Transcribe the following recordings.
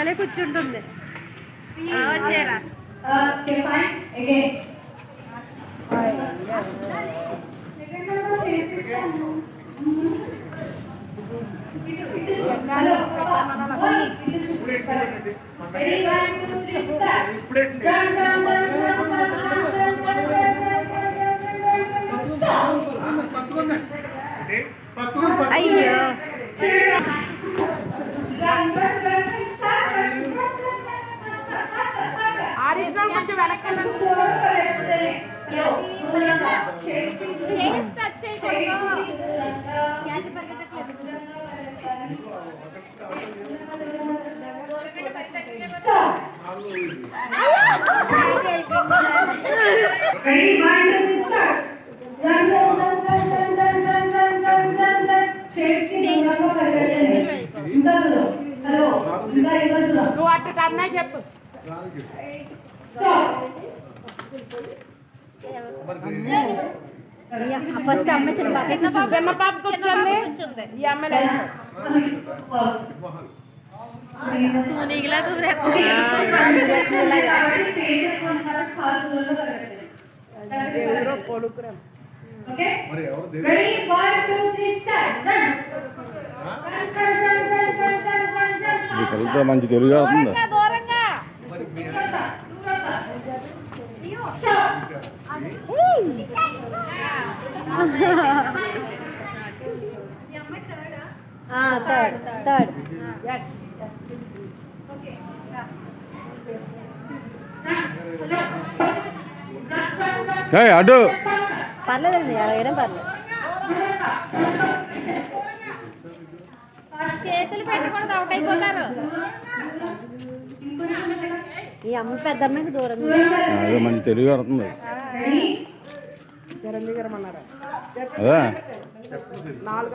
వెనకాలే కూర్చుంటుంది వచ్చారా okay fine again hello ready one two three start run run run run run run అయ్యో പാരീസിനോട് മറ്റു నువ్వు అట్ట అన్నా చెప్పు ఫస్ట్ అమ్మాయి చిన్న చిన్న పాప కూర్చోండి ఈ అమ్మాయి కొడుకురా Okay? Ready? One, two, three, start. Run. Run, run, run, run, run, run, run, run. ഏയ് അടു പറഞ്ഞതല്ലേ ഞാൻ ഇടം പറഞ്ഞു ఈ అమ్మ పెద్ద అమ్మాయికి దూరం మన తెలుగు అడుతుంది అదే నాలుగు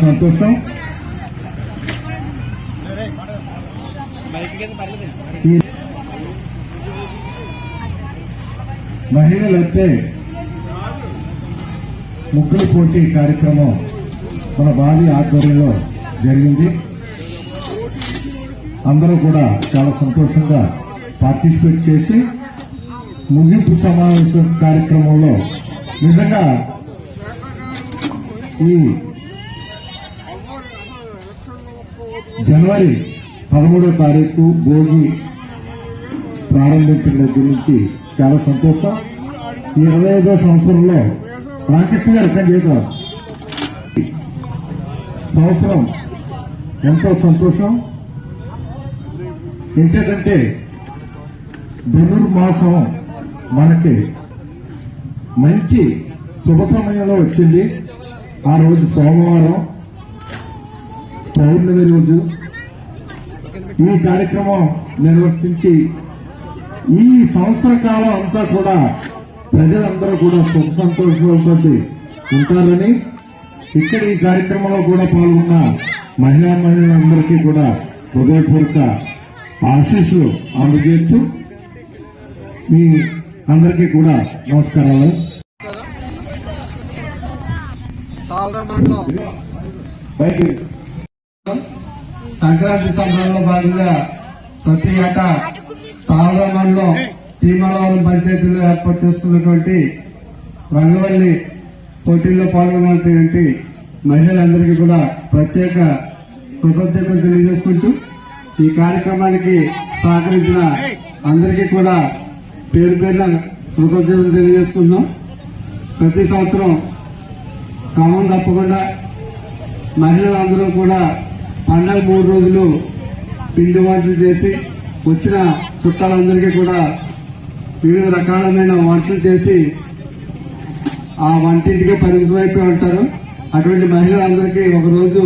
సంతోషం. మహిళలైతే ముగ్గుల పోటీ కార్యక్రమం మన బావి ఆధ్వర్యంలో జరిగింది. అందరూ కూడా చాలా సంతోషంగా పార్టిసిపేట్ చేసి ముగింపు సమావేశం కార్యక్రమంలో నిజంగా ఈ జనవరి పదమూడో తారీఖు భోగి ప్రారంభించిన దగ్గర నుంచి చాలా సంతోషం. ఈ ఇరవై ఐదో సంవత్సరంలో రామకృష్ణ గారు ఇక్కడ చేయడం సంవత్సరం ఎంతో సంతోషం. ఎందుకంటే ధనుర్మాసం మనకి మంచి శుభ సమయంలో వచ్చింది. ఆ రోజు సోమవారం పౌర్ణమి రోజు ఈ కార్యక్రమం నిర్వర్తించి ఈ సంవత్సర కాలం అంతా కూడా ప్రజలందరూ కూడా సుఖ సంతోషాలతో ఉంటారని ఇక్కడ ఈ కార్యక్రమంలో కూడా పాల్గొన్న మహిళా మహిళలందరికీ కూడా హృదయపూర్వక ఆశీస్సులు అందజేస్తూ మీ అందరికీ కూడా నమస్కారాలు. బయటికి. సంక్రాంతి సంబరంలో భాగంగా ప్రతి ఏటా సాధారణంలో భీమవరం పంచాయతీలో ఏర్పాటు చేస్తున్నటువంటి రంగవల్లి పోటీల్లో పాల్గొన్నటువంటి మహిళలందరికీ కూడా ప్రత్యేక కృతజ్ఞతలు తెలియజేసుకుంటూ ఈ కార్యక్రమానికి సహకరించిన అందరికీ కూడా పేరు పేరున కృతజ్ఞతలు తెలియజేసుకుంటున్నాం. ప్రతి సంవత్సరం క్రమం తప్పకుండా మహిళలందరూ కూడా పండగ మూడు రోజులు పిండి వంటలు చేసి వచ్చిన చుట్టాలందరికీ కూడా వివిధ రకాలమైన వంటలు చేసి ఆ వంటింటికి పరిమితమైపోయి ఉంటారు. అటువంటి మహిళలందరికీ ఒకరోజు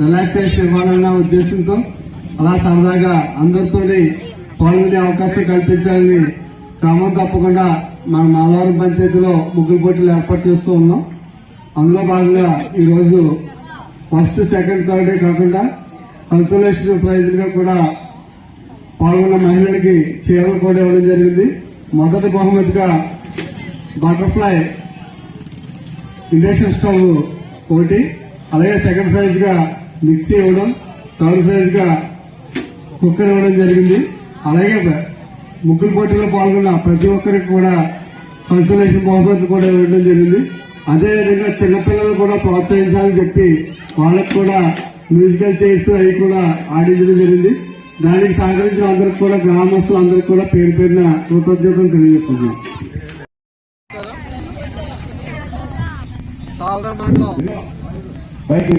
రిలాక్సేషన్ ఇవ్వాలన్న ఉద్దేశంతో అలా సరదాగా అందరితో పాల్గొనే అవకాశం కల్పించాలని క్రమం తప్పకుండా మన మాలవరం పంచాయతీలో ముగ్గులు పోటీలు ఏర్పాటు చేస్తూ ఉన్నాం. అందులో భాగంగా ఈరోజు ఫస్ట్ సెకండ్ థర్డ్ కాకుండా కన్సలేషన్ ప్రైజ్గా కూడా పాల్గొన్న మహిళలకి చీరలు కూడా ఇవ్వడం జరిగింది. మొదటి బహుమతిగా బటర్ఫ్లై ఇండక్షన్ స్టవ్ ఒకటి అలాగే సెకండ్ ప్రైజ్గా మిక్సీ ఇవ్వడం థర్డ్ ప్రైజ్గా కుక్కర్ ఇవ్వడం జరిగింది. అలాగే ముగ్గురు పోటీలో పాల్గొన్న ప్రతి ఒక్కరికి కూడా కన్సలేషన్ బహుమతి కూడా ఇవ్వడం జరిగింది. అదేవిధంగా చిన్నపిల్లలు కూడా ప్రోత్సహించాలని చెప్పి వాళ్ళకు కూడా మ్యూజికల్ చైర్స్ అవి కూడా ఆడించడం జరిగింది. దానికి సహకరించిన అందరికి కూడా గ్రామస్తులు అందరికి కూడా పేరు పేరున కృతజ్ఞతలు తెలియజేస్తున్నాం బయట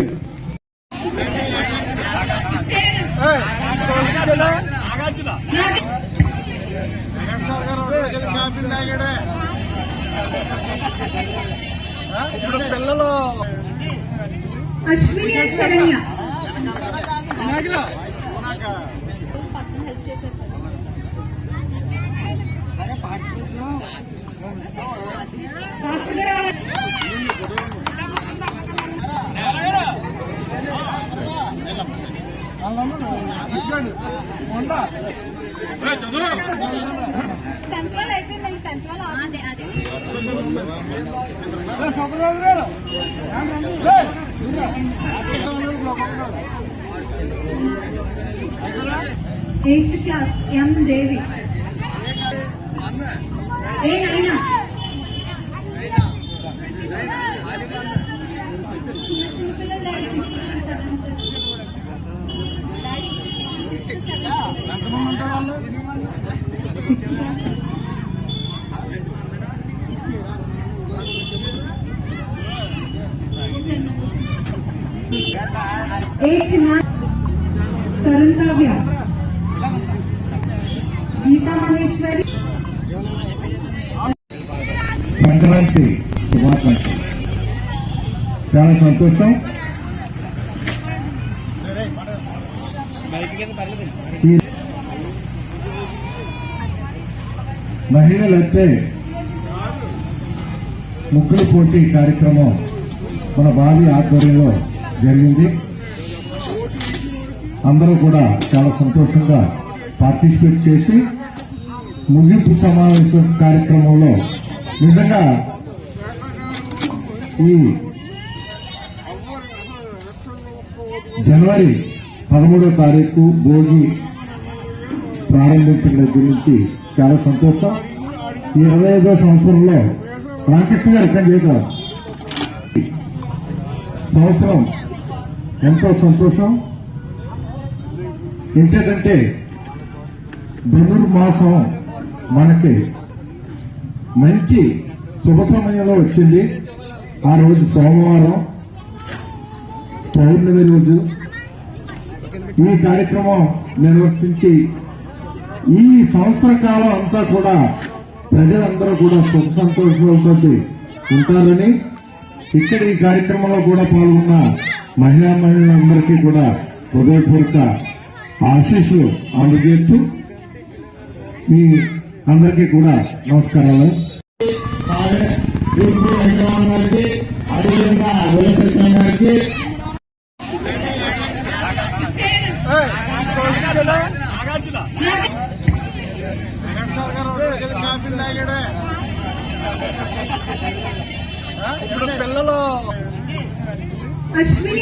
అశ్విని అండ్ శరణ్య. టెన్త్ వాళ్ళు అయిపోయిందండి టెన్త్ వాళ్ళు అదే అదే. ఎయిత్ క్లాస్ ఎం దేవి ఏ నైనా చిన్న చిన్న పిల్లలు daddy sixth seventh daddy sixth seventh ఏ చిన్న తరుణ్ కావ్య గీతా సంక్రాంతి శుభాకాంక్షలు. చాలా సంతోషం. మహిళలైతే ముగ్గురు పోటీ కార్యక్రమం మన బావి ఆధ్వర్యంలో జరిగింది. అందరూ కూడా చాలా సంతోషంగా పార్టిసిపేట్ చేసి ముగింపు సమావేశం కార్యక్రమంలో నిజంగా ఈ జనవరి పదమూడో తారీఖు భోగి ప్రారంభించిన దగ్గర నుంచి చాలా సంతోషం. ఈ ఇరవై ఐదో సంవత్సరంలో రామకృష్ణ గారు ఇక్కడ చేయగలరు సంవత్సరం ఎంతో సంతోషం. ఎందుకంటే ధనుర్మాసం మనకి మంచి శుభ సమయంలో వచ్చింది. ఆ రోజు సోమవారం పౌర్ణమి రోజు. ఈ కార్యక్రమం నిర్వర్తించి ఈ సంవత్సర కాలం అంతా కూడా ప్రజలందరూ కూడా సుఖ సంతోషాలతో ఉంటారని ఇక్కడ ఈ కార్యక్రమంలో కూడా పాల్గొన్న మహిళా మహిళలందరికీ కూడా హృదయపూర్వక ఆశీస్సులు అందజేస్తూ మీ అందరికీ కూడా నమస్కారాలు. గారికి అదేవిధంగా విలసత్వం గారికి Ashwini.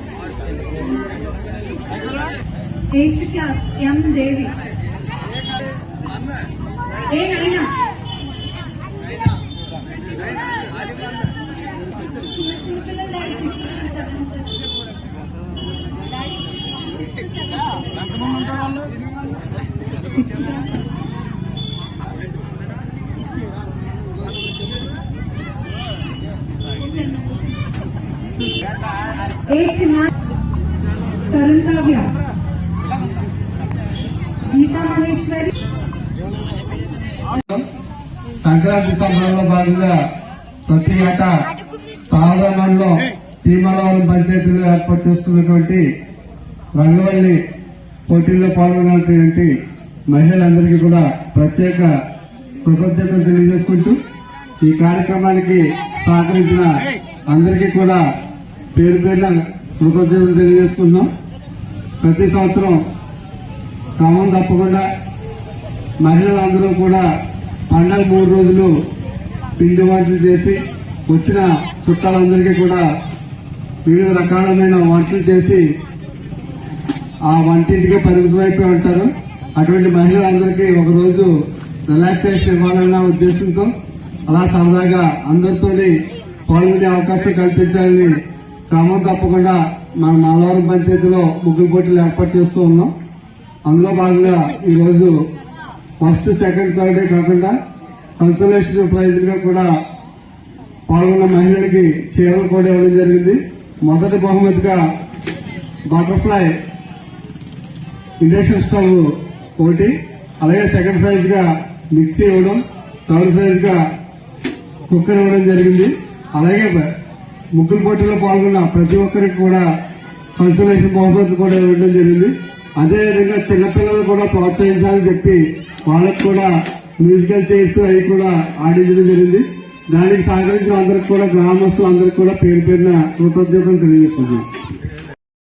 Eighth class M Devi ఏ అయినా చిన్న చిన్న పిల్లలు daddy sixth class daddy sixth seventh sixth class Sankranti సంబరంలో భాగంగా ప్రతి ఏటా తాళమండలో భీమలవరం పంచాయతీలో ఏర్పాటు చేస్తున్నటువంటి రంగవల్లి పోటీల్లో పాల్గొన్నటువంటి మహిళలందరికీ కూడా ప్రత్యేక కృతజ్ఞతలు తెలియజేసుకుంటూ ఈ కార్యక్రమానికి సహకరించిన అందరికీ కూడా పేరు పేరున కృతజ్ఞతలు తెలియజేసుకుంటున్నాం ప్రతి సంవత్సరం క్రమం తప్పకుండా మహిళలందరూ కూడా పండగ మూడు రోజులు పిండి వంటలు చేసి వచ్చిన చుట్టాలందరికీ కూడా వివిధ రకాలమైన వంటలు చేసి ఆ వంటింటికి పరిమితమైపోయి ఉంటారు. అటువంటి మహిళలందరికీ ఒకరోజు రిలాక్సేషన్ ఇవ్వాలన్న ఉద్దేశంతో అలా సరదాగా అందరితో పాల్గొనే అవకాశం కల్పించాలని క్రమం తప్పకుండా మన మల్లవరం పంచాయతీలో ముగ్గురు పోటీలు ఏర్పాటు చేస్తూ ఉన్నాం. అందులో భాగంగా ఈరోజు ఫస్ట్ సెకండ్ థర్డ్ డే కాకుండా కన్సలేషన్ ప్రైజ్గా కూడా పాల్గొన్న మహిళలకి చీరలు కూడా ఇవ్వడం జరిగింది. మొదటి బహుమతిగా బటర్ఫ్లై ఇండక్షన్ స్టవ్ ఒకటి అలాగే సెకండ్ ప్రైజ్గా మిక్సీ ఇవ్వడం థర్డ్ ప్రైజ్గా కుక్కర్ ఇవ్వడం జరిగింది. అలాగే ముగ్గురు పోటీలో పాల్గొన్న ప్రతి ఒక్కరికి కూడా కన్సల్టేషన్ బహుమతులు కూడా ఇవ్వడం జరిగింది. అదేవిధంగా చిన్నపిల్లలు కూడా ప్రోత్సహించాలని చెప్పి వాళ్ళకు కూడా మ్యూజికల్ చైర్స్ అవి కూడా ఆడించడం జరిగింది. దానికి సహకరించిన అందరికి కూడా గ్రామస్తులందరికీ కూడా పేరు పేరున కృతజ్ఞతలు తెలియజేస్తున్నాం.